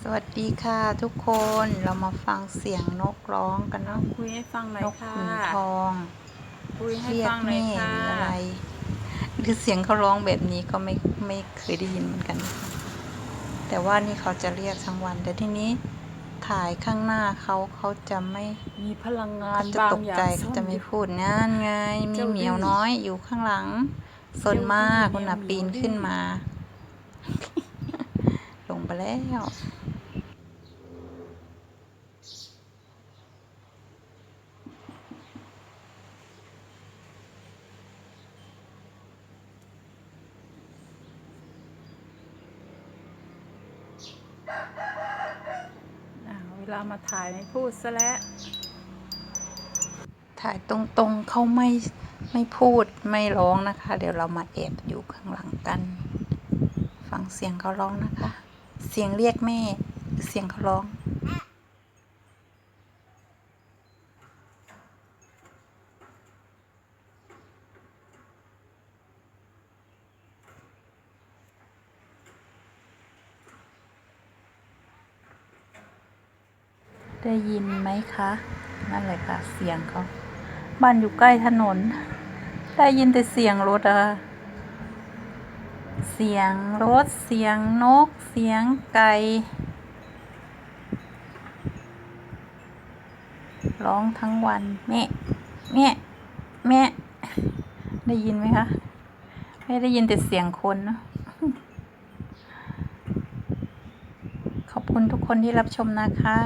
สวัสดีค่ะทุกคนเรามาฟังเสียงนกร้องกันเนาะคุยให้ฟังหน่อยนกค่ะขุนทองคุยให้เรียกฟังหน่อยแม่ค่ะหรืออะไรหรือเสียงเขาร้องแบบนี้ก็ไม่ไม่เคยได้ยินเหมือนกันนะคะแต่ว่านี่เขาจะเรียกทั้งวัน แต่ทีนี้ถ่ายข้างหน้าเขาเขาจะไม่มีพลังงานเขาจะบางตกอย่างใจเขาจะไม่ซ่อนอยู่พูดนั่นไง มีเจ้าเหมียวดื้อน้อยอยู่ข้างหลังสนมากเจ้าดื้อคุณน่ะเหมียวปีนดื้อขึ้นมา ลงไปแล้ว วลามาถ่ายไม่พูดซะแล้วถ่ายตรงๆเขาไม่ไม่พูดไม่ร้องนะคะ เดี๋ยวเรามาแอบอยู่ข้างหลังกัน ฟังเสียงเขาร้องนะคะ เสียงเรียกแม่ เสียงเขาร้อง ได้ยินไหมคะ นั่นแหละค่ะ เสียงเขาบ้านอยู่ใกล้ถนน ได้ยินแต่เสียงรถอะเสียงรถ เสียงนก เสียงไก่ร้องทั้งวัน แม่ แม่ แม่ ได้ยินไหมคะ ไม่ได้ยินแต่เสียงคนเนะขอบคุณทุกคนที่รับชมนะคะ